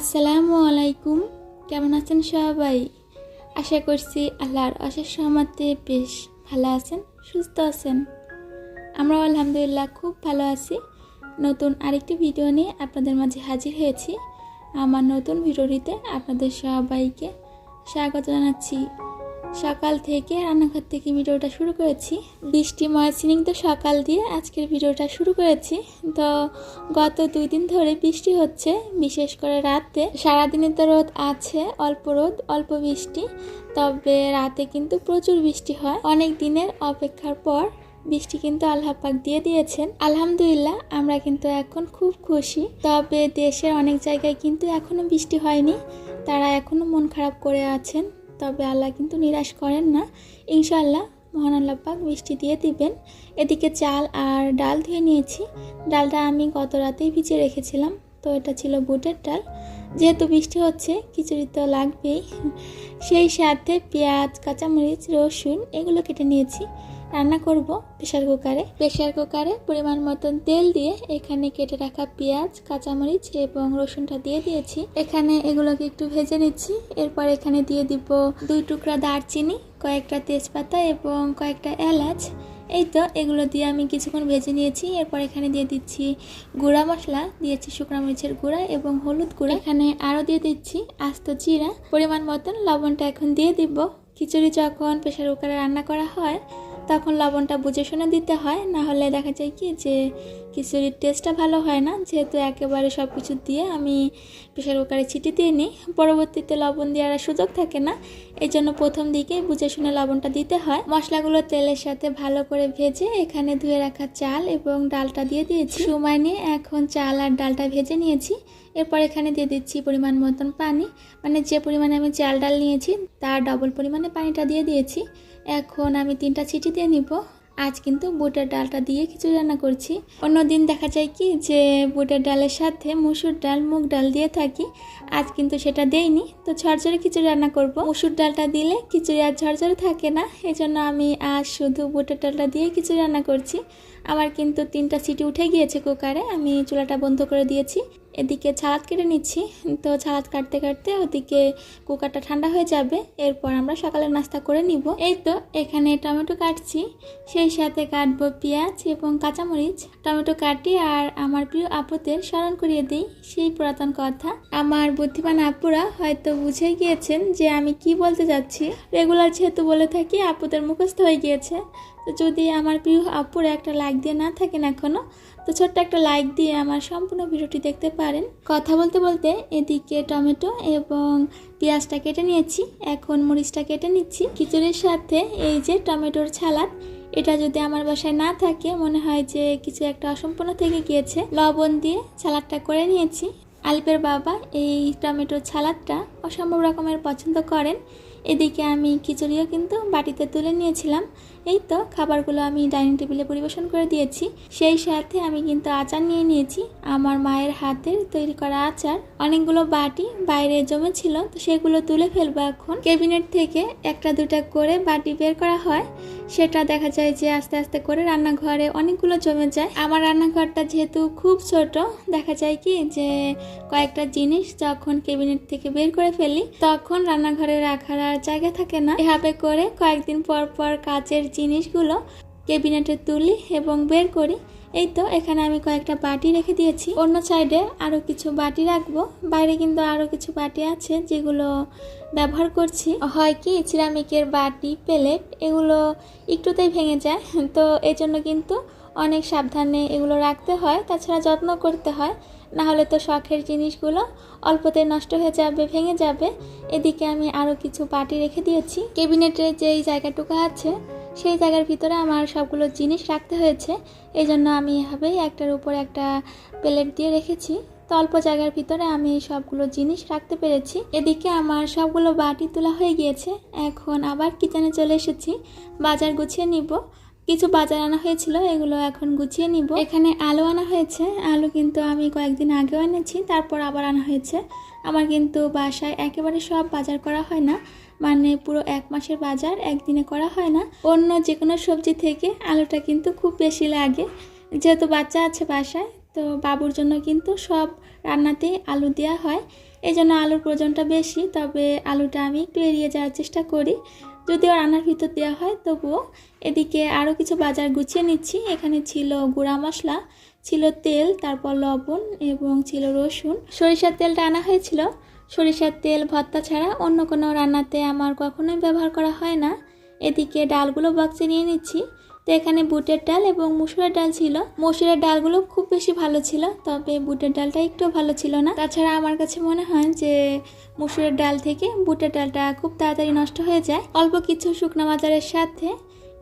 আসসালামু আলাইকুম। কেমন আছেন সবাই? আশা করছি আল্লাহর অশেষ সহমতে বেশ ভালো আছেন, সুস্থ আছেন। আমরাও আলহামদুলিল্লাহ খুব ভালো আছি। নতুন আরেকটি ভিডিও নিয়ে আপনাদের মাঝে হাজির হয়েছি। আমার নতুন ভিডিওটিতে আপনাদের সবাইকে স্বাগত জানাচ্ছি। সকাল থেকে রান্নাঘর থেকে ভিডিওটা শুরু করেছি। বৃষ্টিময় তো সকাল দিয়ে আজকের ভিডিওটা শুরু করেছি। তো গত দুই দিন ধরে বৃষ্টি হচ্ছে, বিশেষ করে রাতে। সারাদিনে তো রোদ আছে, অল্প রোদ, অল্প বৃষ্টি। তবে রাতে কিন্তু প্রচুর বৃষ্টি হয়। অনেক দিনের অপেক্ষার পর বৃষ্টি কিন্তু আল্লাহ পাক দিয়ে দিয়েছেন। আলহামদুলিল্লাহ, আমরা কিন্তু এখন খুব খুশি। তবে দেশের অনেক জায়গায় কিন্তু এখনও বৃষ্টি হয়নি। তারা এখনও মন খারাপ করে আছেন। তবে আল্লাহ কিন্তু নিরাশ করেন না। ইনশাল্লাহ মহান আল্লাহ পাক বৃষ্টি দিয়ে দিবেন। এদিকে চাল আর ডাল ধুয়ে নিয়েছি। ডালটা আমি গত রাতেই ভিজে রেখেছিলাম, তো এটা ছিল বুটের ডাল। যেহেতু বৃষ্টি হচ্ছে, খিচুড়ি তো লাগবেই। সেই সাথে পেঁয়াজ, কাঁচামরিচ, রসুন, এগুলো কেটে নিয়েছি। রান্না করব প্রেশার কুকারে। প্রেশার কুকারে পরিমাণ মতন তেল দিয়ে এখানে কেটে রাখা পেঁয়াজ, কাঁচামরিচ এবং রসুনটা দিয়ে দিয়েছি। এখানে এগুলোকে একটু ভেজে নিচ্ছি। এরপর এখানে দিয়ে দিব দুই টুকরা দারচিনি, কয়েকটা তেজপাতা এবং কয়েকটা এলাচ। এই তো, এগুলো দিয়ে আমি কিছুক্ষণ ভেজে নিয়েছি। এরপর এখানে দিয়ে দিচ্ছি গুঁড়া মশলা, দিয়েছি শুকনো মরিচের গুঁড়া এবং হলুদ গুঁড়া। এখানে আরও দিয়ে দিচ্ছি আস্ত জিরা। পরিমাণ মতন লবণটা এখন দিয়ে দিব। খিচুড়ি যখন প্রেশার কুকারে রান্না করা হয় তখন লবণটা বুঝে শুনে দিতে হয়, না হলে দেখা যায় কি যে খিচুড়ির টেস্টটা ভালো হয় না। যেহেতু একেবারে সব কিছু দিয়ে আমি প্রেশার কুকারে ছিটি দিয়ে নিই, পরবর্তীতে লবণ দেওয়ার সুযোগ থাকে না। এই জন্য প্রথম দিকে বুঝে শুনে লবণটা দিতে হয়। মশলাগুলো তেলের সাথে ভালো করে ভেজে এখানে ধুয়ে রাখা চাল এবং ডালটা দিয়ে দিয়েছি। সময় নিয়ে এখন চাল আর ডালটা ভেজে নিয়েছি। এরপর এখানে দিয়ে দিচ্ছি পরিমাণ মতন পানি। মানে যে পরিমাণে আমি চাল ডাল নিয়েছি, তার ডবল পরিমাণে পানিটা দিয়ে দিয়েছি। এখন আমি তিনটা ছিটি দিয়ে নিব। আজ কিন্তু বুটের ডালটা দিয়ে খিচুড়ি রান্না করছি। অন্য দিন দেখা যায় কি যে বুটের ডালের সাথে মুসুর ডাল, মুগ ডাল দিয়ে থাকি। আজ কিন্তু সেটা দেইনি, তো ঝরঝরে খিচুড়ি রান্না করব। মুসুর ডালটা দিলে খিচুড়ি আর ঝরঝরে থাকে না এই জন্য আমি আজ শুধু বুটের ডালটা দিয়ে খিচুড়ি রান্না করছি। আমার কিন্তু তিনটা সিটি উঠে গিয়েছে কুকারে, আমি চুলাটা বন্ধ করে দিয়েছি। এদিকে ছালাদ কেটে নিচ্ছি। তো ছালাদ কাটতে কাটতে ওদিকে কুকারটা ঠান্ডা হয়ে যাবে। এরপর আমরা সকালের নাস্তা করে নিব। এই তো, এখানে টমেটো কাটছি। সেই সাথে কাটবো পেঁয়াজ এবং কাঁচামরিচ। টমেটো কাটি আর আমার প্রিয় আপুদের স্মরণ করিয়ে দিই। সেই পুরাতন কথা। আমার বুদ্ধিমান আপুরা হয়তো বুঝে গিয়েছেন যে আমি কি বলতে যাচ্ছি। রেগুলার যেহেতু বলে থাকি, আপুদের মুখস্থ হয়ে গিয়েছে। তো যদি আমার প্রিয় আপুরা একটা লাইক দিয়ে না থাকেন এখনও তো ছোট্ট একটা লাইক দিয়ে আমার সম্পূর্ণ ভিডিওটি দেখতে পারেন। কথা বলতে বলতে এদিকে টমেটো এবং পেঁয়াজটা কেটে নিয়েছি, এখন মরিচটা কেটে নিচ্ছি। খিচুড়ির সাথে এই যে টমেটোর ছালাদ এটা যদি আমার বাসায় না থাকে, মনে হয় যে কিছু একটা অসম্পূর্ণ থেকে গিয়েছে, লবণ দিয়ে ছালাদটা করে নিয়েছি। আলিপের বাবা এই টমেটোর ছালাদটা অসম্ভব রকমের পছন্দ করেন। এদিকে আমি খিচুড়িও কিন্তু বাটিতে তুলে নিয়েছিলাম। এই তো খাবারগুলো আমি ডাইনিং টেবিলে পরিবেশন করে দিয়েছি। সেই সাথে আমি কিন্তু আচার নিয়ে নিয়েছি। আমার মায়ের হাতের তৈরি করা আচার। অনেকগুলো বাটি বাইরে জমেছিল, তো সেগুলো তুলে ফেলব এখন। ক্যাবিনেট থেকে একটা দুটা করে বাটি বের করা হয়। সেটা দেখা যায় যে আস্তে আস্তে করে রান্নাঘরে অনেকগুলো জমে যায়। আমার রান্নাঘরটা যেহেতু খুব ছোট, দেখা যায় কি যে কয়েকটা জিনিস যখন ক্যাবিনেট থেকে বের করে ফেলি, তখন রান্নাঘরে রাখার আর জায়গা থাকে না। এভাবে করে কয়েকদিন পর পর কাচের জিনিসগুলো ক্যাবিনেটে তুলি এবং বের করি। এই তো, এখানে আমি কয়েকটা বাটি রেখে দিয়েছি। অন্য সাইডে আরও কিছু বাটি রাখব। বাইরে কিন্তু আরও কিছু বাটি আছে যেগুলো ব্যবহার করছি। হয় কি, সিরামিকের বাটি, প্লেট, এগুলো একটুতেই ভেঙে যায়। তো এই জন্য কিন্তু অনেক সাবধানে এগুলো রাখতে হয়। তাছাড়া যত্ন করতে হয়। না হলে তো শখের জিনিসগুলো অল্পতে নষ্ট হয়ে যাবে, ভেঙে যাবে। এদিকে আমি আরও কিছু বাটি রেখে দিয়েছি। ক্যাবিনেটের যেই জায়গাটুকু আছে, সেই জায়গার ভিতরে আমার সবগুলো জিনিস রাখতে হয়েছে। এই জন্য আমি এভাবেই একটার উপর একটা প্লেট দিয়ে রেখেছি। তো অল্প জায়গার ভিতরে আমি সবগুলো জিনিস রাখতে পেরেছি। এদিকে আমার সবগুলো বাটি তোলা হয়ে গিয়েছে। এখন আবার কিচেনে চলে এসেছি। বাজার গুছিয়ে নিব। কিছু বাজার আনা হয়েছিল, এগুলো এখন গুছিয়ে নিব। এখানে আলু আনা হয়েছে, আলু কিন্তু আমি কয়েকদিন আগেও এনেছি, তারপর আবার আনা হয়েছে। আমার কিন্তু বাসায় একেবারে সব বাজার করা হয় না মানে পুরো এক মাসের বাজার, একদিনে করা হয় না। অন্য যে কোনো সবজি থেকে আলুটা কিন্তু খুব বেশি লাগে। যেহেতু বাচ্চা আছে বাসায়, তো বাবুর জন্য কিন্তু সব রান্নাতেই আলু দেওয়া হয়। এই জন্য আলুর প্রয়োজনটা বেশি, তবে আলুটা আমি একটু এড়িয়ে যাওয়ার চেষ্টা করি। যদিও রান্নার ভিতর দেওয়া হয়, তবুও এদিকে আরও কিছু বাজার গুছিয়ে নিচ্ছি। এখানে ছিল গুঁড়া মশলা, ছিল তেল, তারপর লবণ এবং ছিল রসুন। সরিষার তেলটা আনা হয়েছিল। সরিষার তেল ভত্তা ছাড়া অন্য কোনো রান্নাতে আমার কখনোই ব্যবহার করা হয় না। এদিকে ডালগুলো বক্সে নিয়ে নিচ্ছি। তো এখানে বুটের ডাল এবং মুসুরের ডাল ছিল। মসুরের ডালগুলো খুব বেশি ভালো ছিল, তবে বুটের ডালটা একটু ভালো ছিল না। তাছাড়া আমার কাছে মনে হয় যে মুসুরের ডাল থেকে বুটের ডালটা খুব তাড়াতাড়ি নষ্ট হয়ে যায়। অল্প কিছু শুকনো বাজারের সাথে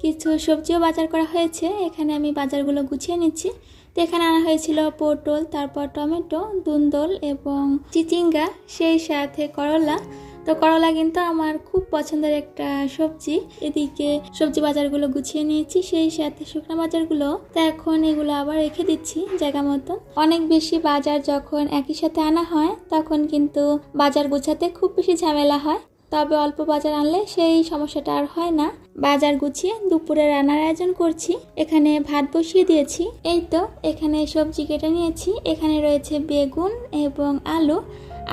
কিছু সবজিও বাজার করা হয়েছে। এখানে আমি বাজারগুলো গুছিয়ে নিচ্ছি। তো এখানে আনা হয়েছিল পটল, তারপর টমেটো, দুন্দল এবং চিচিঙ্গা, সেই সাথে করলা। তো করলা কিন্তু আমার খুব পছন্দের একটা সবজি। এদিকে সবজি বাজারগুলো গুছিয়ে নিয়েছি, সেই সাথে শুকনো বাজারগুলো। তো এখন এগুলো আবার রেখে দিচ্ছি জায়গা মতো। অনেক বেশি বাজার যখন একই সাথে আনা হয়, তখন কিন্তু বাজার গুছাতে খুব বেশি ঝামেলা হয়। তবে অল্প বাজার আনলে সেই সমস্যাটা আর হয় না। বাজার গুছিয়ে দুপুরে রান্নার আয়োজন করছি, এখানে ভাত বসিয়ে দিয়েছি। এই তো, এখানে সবজি কেটে নিয়েছি। এখানে রয়েছে বেগুন এবং আলু।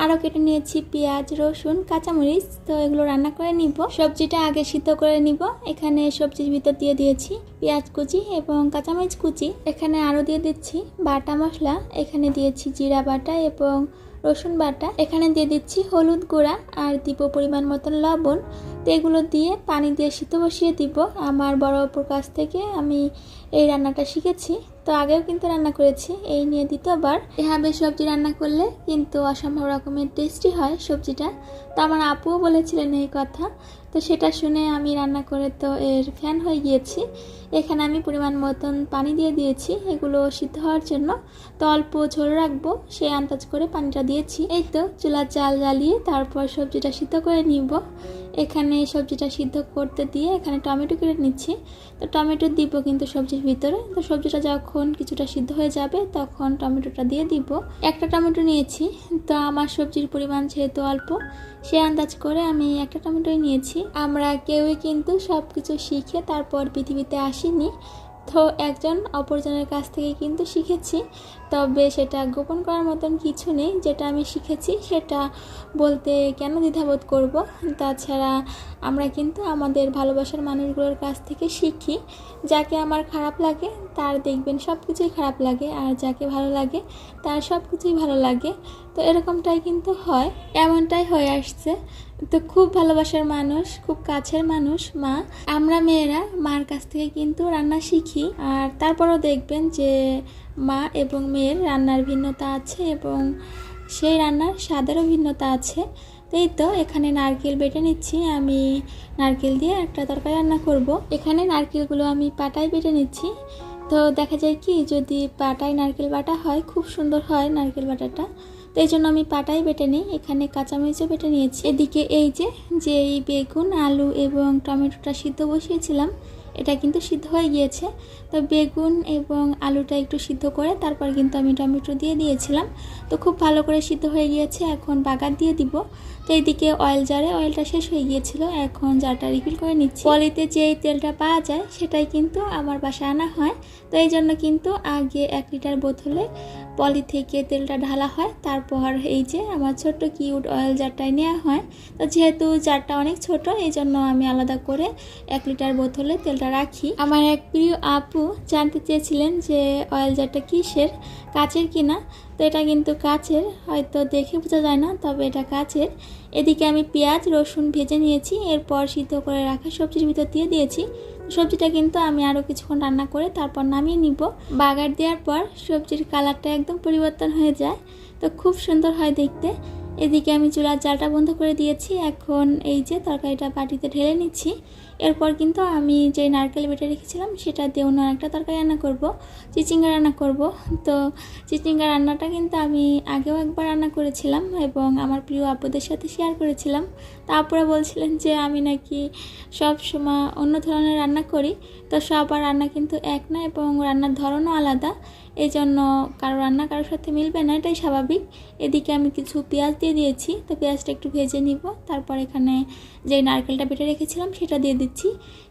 আরও কেটে নিয়েছি পেঁয়াজ, রসুন, কাঁচামরিচ। তো এগুলো রান্না করে নিব। সবজিটা আগে সিদ্ধ করে নিব। এখানে সবজির ভিতর দিয়ে দিয়েছি পেঁয়াজ কুচি এবং কাঁচামরিচ কুচি। এখানে আরও দিয়ে দিচ্ছি বাটা মশলা। এখানে দিয়েছি জিরা বাটা এবং রসুন বাটা। এখানে দিয়ে দিচ্ছি হলুদ গুঁড়া আর দিব পরিমাণ মতন লবণ। তো এগুলো দিয়ে পানি দিয়ে সিদ্ধ বসিয়ে দিব। আমার বড় অপুর কাছ থেকে আমি এই রান্নাটা শিখেছি। তো আগেও কিন্তু রান্না করেছি, এই নিয়ে দ্বিতীয়বার। এভাবে সবজি রান্না করলে কিন্তু অসম্ভব রকমের টেস্টি হয় সবজিটা। তো আমার আপুও বলেছিলেন এই কথা। তো সেটা শুনে আমি রান্না করে তো এর ফ্যান হয়ে গিয়েছি। এখানে আমি পরিমাণ মতন পানি দিয়ে দিয়েছি, এগুলো সিদ্ধ হওয়ার জন্য। তো অল্প ঝোল রাখব, সেই আন্দাজ করে পানিটা দিয়েছি। এই তো চুলার জাল জ্বালিয়ে তারপর সবজিটা সিদ্ধ করে নিব। এখানে সবজিটা সিদ্ধ করতে দিয়ে এখানে টমেটো কেটে নিচ্ছি। তো টমেটো দিব কিন্তু সবজির ভিতরে। তো সবজিটা যখন কিছুটা সিদ্ধ হয়ে যাবে তখন টমেটোটা দিয়ে দিব। একটা টমেটো নিয়েছি। তো আমার সবজির পরিমাণ যেহেতু অল্প সে আন্দাজ করে আমি একটা টমেটোই নিয়েছি। আমরা কেউই কিন্তু সব কিছু শিখে তারপর পৃথিবীতে আসিনি। তো একজন অপরজনের কাছ থেকে কিন্তু শিখেছি। তবে সেটা গোপন করার মতন কিছু নেই। যেটা আমি শিখেছি সেটা বলতে কেন দ্বিধাবোধ করব? তাছাড়া আমরা কিন্তু আমাদের ভালোবাসার মানুষগুলোর কাছ থেকে শিখি। যাকে আমার খারাপ লাগে, তার দেখবেন সব কিছুই খারাপ লাগে। আর যাকে ভালো লাগে, তার সব কিছুই ভালো লাগে। তো এরকমটাই কিন্তু হয়। এমনটাই হয়ে আসছে। তো খুব ভালোবাসার মানুষ, খুব কাছের মানুষ মা। আমরা মেয়েরা মার কাছ থেকে কিন্তু রান্না শিখি। আর তারপরও দেখবেন যে মা এবং মেয়ের রান্নার ভিন্নতা আছে এবং সেই রান্নার স্বাদেরও ভিন্নতা আছে। এই তো, এখানে নারকেল বেটে নিচ্ছি। আমি নারকেল দিয়ে একটা তরকারি রান্না করব। এখানে নারকেলগুলো আমি পাটায় বেটে নিচ্ছি। তো দেখা যায় কি, যদি পাটায় নারকেল বাটা হয়, খুব সুন্দর হয় নারকেল বাটাটা। তো এই জন্য আমি পাটাই বেটে নিই, এখানে কাঁচামরিচও বেটে নিয়েছি। এদিকে এই যে যে এই বেগুন, আলু এবং টমেটোটা সিদ্ধ বসিয়েছিলাম, এটা কিন্তু সিদ্ধ হয়ে গিয়েছে। তো বেগুন এবং আলুটা একটু সিদ্ধ করে তারপর কিন্তু আমি টমেটো দিয়ে দিয়েছিলাম। তো খুব ভালো করে সিদ্ধ হয়ে গিয়েছে, এখন বাগার দিয়ে দিব। তো এইদিকে অয়েল জারে অয়েলটা শেষ হয়ে গিয়েছিল, এখন জারটা রিফিল করে নিচ্ছি। পলিতে যে তেলটা পাওয়া যায়, সেটাই কিন্তু আমার বাসায় আনা হয়। তো এই জন্য কিন্তু আগে এক লিটার বোতলে পলি থেকে তেলটা ঢালা হয়, তারপর এই যে আমার ছোট্ট কিউট অয়েল জারটায় নেওয়া হয়। তো যেহেতু জারটা অনেক ছোট, এই জন্য আমি আলাদা করে এক লিটার বোতলে তেলটা রাখি। আমার এক প্রিয় আপু জানতে চেয়েছিলেন যে অয়েল জারটা কিসের, কাচের কিনা। তো এটা কিন্তু কাছের হয়তো দেখে বোঝা যায় না, তবে এটা কাছের এদিকে আমি পেঁয়াজ, রসুন ভেজে নিয়েছি, এরপর সিদ্ধ করে রাখা সবজির ভিতর দিয়ে দিয়েছি। সবজিটা কিন্তু আমি আরও কিছুক্ষণ রান্না করে তারপর নামিয়ে নিব। বাগার দেওয়ার পর সবজির কালারটা একদম পরিবর্তন হয়ে যায়। তো খুব সুন্দর হয় দেখতে। এদিকে আমি চুলার জালটা বন্ধ করে দিয়েছি। এখন এই যে তরকারিটা বাটিতে ঢেলে নিচ্ছি। এরপর কিন্তু আমি যে নারকেল বেটে রেখেছিলাম, সেটা দিয়ে অন্য একটা তরকারি রান্না করব, চিচিঙ্গা রান্না করব। তো চিচিঙ্গা রান্নাটা কিন্তু আমি আগেও একবার রান্না করেছিলাম এবং আমার প্রিয় আপুদের সাথে শেয়ার করেছিলাম। তারপরে বলছিলেন যে আমি নাকি সব সময় অন্য ধরনের রান্না করি। তো সবার রান্না কিন্তু এক না এবং রান্নার ধরনও আলাদা। এই জন্য কারও রান্না কারোর সাথে মিলবে না, এটাই স্বাভাবিক। এদিকে আমি কিছু পেঁয়াজ দিয়ে দিয়েছি, তো পেঁয়াজটা একটু ভেজে নিব। তারপর এখানে যে নারকেলটা বেটে রেখেছিলাম সেটা দিয়ে দিচ্ছি।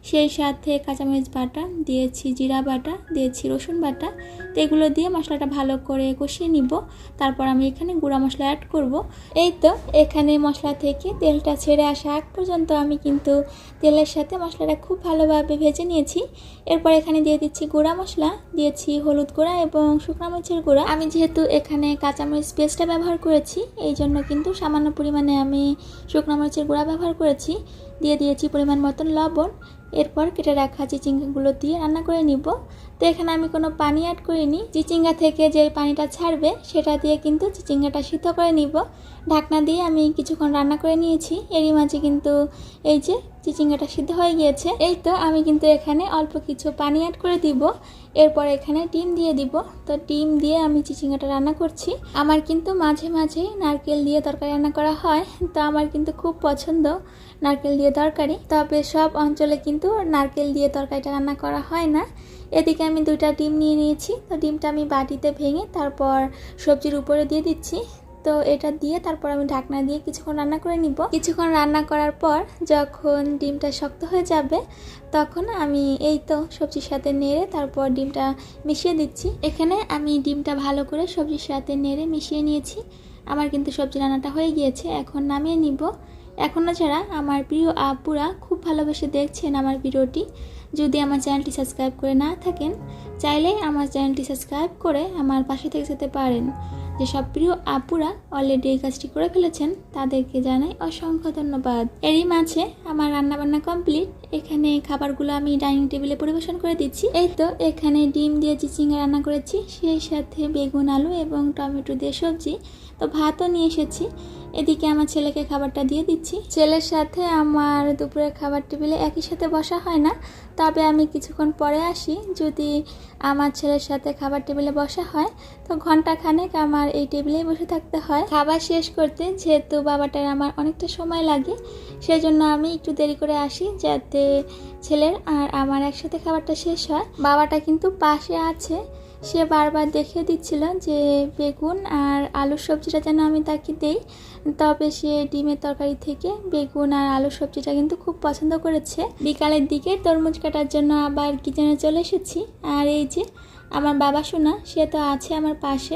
সেই সাথে কাঁচামরিচ বাটা, দিয়েছি জিরা বাটা, দিয়েছি রসুন বাটা। তো এগুলো দিয়ে মশলাটা ভালো করে কষিয়ে নিব। তারপর আমি এখানে গুঁড়া মশলা অ্যাড করব। এই তো, এখানে মশলা থেকে তেলটা ছেড়ে আসা আগ পর্যন্ত আমি কিন্তু তেলের সাথে মশলাটা খুব ভালোভাবে ভেজে নিয়েছি। এরপর এখানে দিয়ে দিচ্ছি গুঁড়া মশলা, দিয়েছি হলুদ গুঁড়া শুকনো মরিচের গুঁড়া। আমি যেহেতু এখানে কাঁচামরিচ পেস্টটা ব্যবহার করেছি, এই জন্য কিন্তু সামান্য পরিমাণে আমি শুকনো মরিচের গুঁড়া ব্যবহার করেছি। দিয়ে দিয়েছি পরিমাণ মতন লবণ। এরপর কেটে রাখা চিচিঙ্গাগুলো দিয়ে রান্না করে নিব। তো এখানে আমি কোনো পানি অ্যাড করিনি। চিচিঙ্গা থেকে যে পানিটা ছাড়বে, সেটা দিয়ে কিন্তু চিচিঙ্গাটা সিদ্ধ করে নিব। ঢাকনা দিয়ে আমি কিছুক্ষণ রান্না করে নিয়েছি। এরই মাঝে কিন্তু এই যে চিচিঙ্গাটা সিদ্ধ হয়ে গিয়েছে। এই তো আমি কিন্তু এখানে অল্প কিছু পানি অ্যাড করে দিব। এরপর এখানে ডিম দিয়ে দিব। তো ডিম দিয়ে আমি চিচিঙ্গাটা রান্না করছি। আমার কিন্তু মাঝে মাঝে নারকেল দিয়ে তরকারি রান্না করা হয়। তো আমার কিন্তু খুব পছন্দ নারকেল দিয়ে তরকারি। তবে সব অঞ্চলে কিন্তু নারকেল দিয়ে তরকারিটা রান্না করা হয় না। এদিকে আমি দুইটা ডিম নিয়ে নিয়েছি। তো ডিমটা আমি বাটিতে ভেঙে তারপর সবজির উপরে দিয়ে দিচ্ছি। তো এটা দিয়ে তারপর আমি ঢাকনা দিয়ে কিছুক্ষণ রান্না করে নিব। কিছুক্ষণ রান্না করার পর যখন ডিমটা শক্ত হয়ে যাবে, তখন আমি এই তো সবজির সাথে নেড়ে তারপর ডিমটা মিশিয়ে দিচ্ছি। এখানে আমি ডিমটা ভালো করে সবজির সাথে নেড়ে মিশিয়ে নিয়েছি। আমার কিন্তু সবজি রান্নাটা হয়ে গিয়েছে, এখন নামিয়ে নিব। এখনও যারা আমার প্রিয় আপুরা খুব ভালোবেসে দেখছেন আমার ভিডিওটি, যদি আমার চ্যানেলটি সাবস্ক্রাইব করে না থাকেন, চাইলে আমার চ্যানেলটি সাবস্ক্রাইব করে আমার পাশে থেকে যেতে পারেন। যেসব প্রিয় আপুরা অলরেডি এই কাজটি করে ফেলেছেন, তাদেরকে জানাই অসংখ্য ধন্যবাদ। এরই মাঝে আমার রান্নাবান্না কমপ্লিট এখানে খাবারগুলো আমি ডাইনিং টেবিলে পরিবেশন করে দিচ্ছি। এই তো, এখানে ডিম দিয়ে চিচিঙ্গা রান্না করেছি, সেই সাথে বেগুন, আলু এবং টমেটো দিয়ে সবজি। তো ভাতও নিয়ে এসেছি। এদিকে আমার ছেলেকে খাবারটা দিয়ে দিচ্ছি। ছেলের সাথে আমার দুপুরের খাবার টেবিলে একই সাথে বসা হয় না। তবে আমি কিছুক্ষণ পরে আসি। যদি আমার ছেলের সাথে খাবার টেবিলে বসা হয়, তো ঘণ্টা খানেক আমার এই টেবিলেই বসে থাকতে হয়। খাবার শেষ করতে যেহেতু বাবাটার আমার অনেকটা সময় লাগে সেই জন্য আমি একটু দেরি করে আসি, যাতে ছেলের আর আমার একসাথে খাবারটা শেষ হয়। বাবাটা কিন্তু পাশে আছে। সে বারবার দেখিয়ে দিচ্ছিল যে বেগুন আর আলুর সবজিটা যেন আমি তাকে দেই। তবে সে ডিমের তরকারি থেকে বেগুন আর আলুর সবজিটা কিন্তু খুব পছন্দ করেছে। বিকালের দিকে তরমুজ কাটার জন্য আবার কিচেনে চলে এসেছি। আর এই যে আমার বাবা শোনা সে তো আছে আমার পাশে।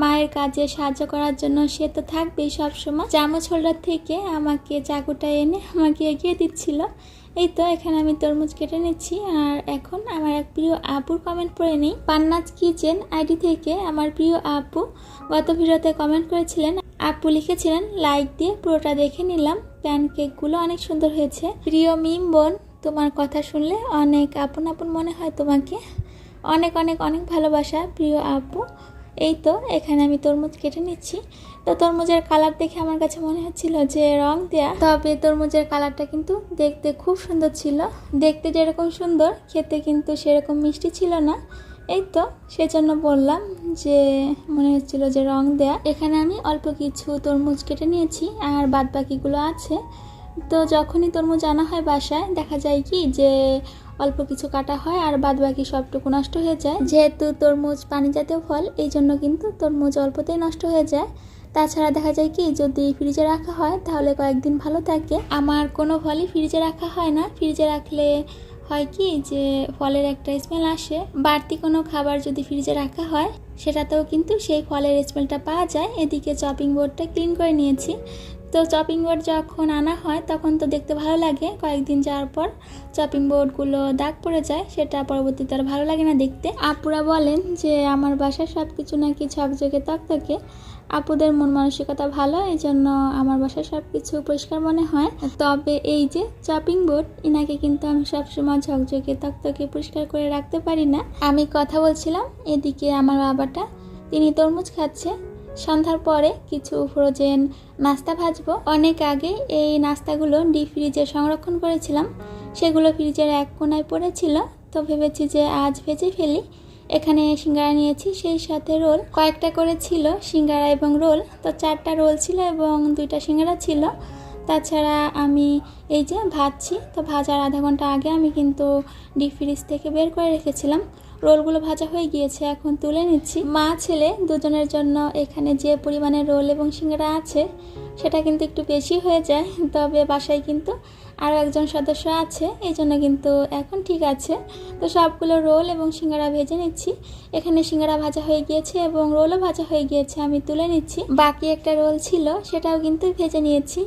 মায়ের কাজে সাহায্য করার জন্য সে তো থাকবেই সবসময়। চামচ হোল্ডার থেকে আমাকে চাকুটা এনে আমাকে এগিয়ে দিচ্ছিল। এই তো, এখানে আমি তরমুজ কেটে নিচ্ছি। আর এখন আমার এক প্রিয় আপুর কমেন্ট পড়ে নিই। পান্নাজ কিচেন আইডি থেকে আমার প্রিয় আপু গত ভিডিওতে কমেন্ট করেছিলেন। আপু লিখেছিলেন লাইক দিয়ে পুরোটা দেখে নিলাম। প্যানকেকগুলো অনেক সুন্দর হয়েছে। প্রিয় মিম বোন, তোমার কথা শুনলে অনেক আপন আপন মনে হয় তোমাকে। অনেক অনেক অনেক ভালোবাসা প্রিয় আপু। এই তো, এখানে আমি তরমুজ কেটে নিচ্ছি। তো তরমুজের কালার দেখে আমার কাছে মনে হচ্ছিল যে রং দেয়া। তবে তরমুজের কালারটা কিন্তু দেখতে খুব সুন্দর ছিল। দেখতে যেরকম সুন্দর, খেতে কিন্তু সেরকম মিষ্টি ছিল না। এই তো, সেজন্য বললাম যে মনে হচ্ছিল যে রং দেয়া। এখানে আমি অল্প কিছু তরমুজ কেটে নিয়েছি, আর বাদ বাকিগুলো আছে। তো যখনই তরমুজ আনা হয় বাসায়, দেখা যায় কি যে অল্প কিছু কাটা হয় আর বাদ বাকি সবটুকু নষ্ট হয়ে যায়। যেহেতু তরমুজ পানি জাতীয় ফল এই জন্য কিন্তু তরমুজ অল্পতেই নষ্ট হয়ে যায়। তাছাড়া দেখা যায় কি, যদি ফ্রিজে রাখা হয়, তাহলে কয়েকদিন ভালো থাকে। আমার কোনো ফলই ফ্রিজে রাখা হয় না। ফ্রিজে রাখলে হয় কি যে ফলের একটা স্মেল আসে। বাড়তি কোনো খাবার যদি ফ্রিজে রাখা হয়, সেটাতেও কিন্তু সেই ফলের স্মেলটা পাওয়া যায়। এদিকে চপিং বোর্ডটা ক্লিন করে নিয়েছি। তো চপিং বোর্ড যখন আনা হয়, তখন তো দেখতে ভালো লাগে। কয়েকদিন যাওয়ার পর চপিং বোর্ডগুলো দাগ পড়ে যায়, সেটা পরবর্তীতে আর ভালো লাগে না দেখতে। আপুরা বলেন যে, আমার বাসায় সব কিছু নাকি ঝকঝকে তকতকে। আপুদের মন মানসিকতা ভালো এই জন্য আমার বাসায় সব কিছু পরিষ্কার মনে হয়। তবে এই যে চপিং বোর্ড ইনাকে কিন্তু আমি সবসময় ঝকঝকে তকতকে পরিষ্কার করে রাখতে পারি না। আমি কথা বলছিলাম এদিকে আমার বাবাটা, তিনি তরমুজ খাচ্ছে। সন্ধ্যার পরে কিছু ফ্রোজেন নাস্তা ভাজবো। অনেক আগে এই নাস্তাগুলো ডিপ ফ্রিজে সংরক্ষণ করেছিলাম। সেগুলো ফ্রিজের এক কোনায় পড়েছিল। তো ভেবেছি যে আজ ভেজে ফেলি। এখানে সিঙ্গারা নিয়েছি, সেই সাথে রোল। কয়েকটা করে ছিল সিঙ্গারা এবং রোল। তো চারটা রোল ছিল এবং দুইটা সিঙ্গারা ছিল। তাছাড়া আমি এই যে ভাজছি। তো ভাজার আধা ঘণ্টা আগে আমি কিন্তু ডিপ ফ্রিজ থেকে বের করে রেখেছিলাম। রোলগুলো ভাজা হয়ে গিয়েছে, এখন তুলে নিচ্ছি। মা, ছেলে দুজনের জন্য এখানে যে পরিমাণে রোল এবং সিঙ্গারা আছে, সেটা কিন্তু একটু বেশি হয়ে যায়, তবে বাসায় কিন্তু আরও একজন সদস্য আছে, এই জন্য কিন্তু এখন ঠিক আছে। তো সবগুলো রোল এবং সিঙ্গারা ভেজে নিচ্ছি। এখানে সিঙ্গারা ভাজা হয়ে গিয়েছে এবং রোলও ভাজা হয়ে গিয়েছে, আমি তুলে নিচ্ছি। বাকি একটা রোল ছিল, সেটাও কিন্তু ভেজে নিয়েছি।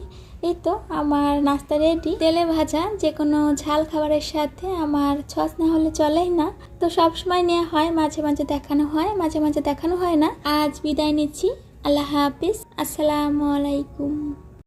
এই তো, আমার নাস্তা রেডি তেলে ভাজা যে কোনো ঝাল খাবারের সাথে আমার ছস না হলে চলেই না। তো সবসময় নেওয়া হয়, মাঝে মাঝে দেখানো হয়, মাঝে মাঝে দেখানো হয় না। আজ বিদায় নিচ্ছি। আল্লাহ হাফিজ। আসসালামু আলাইকুম।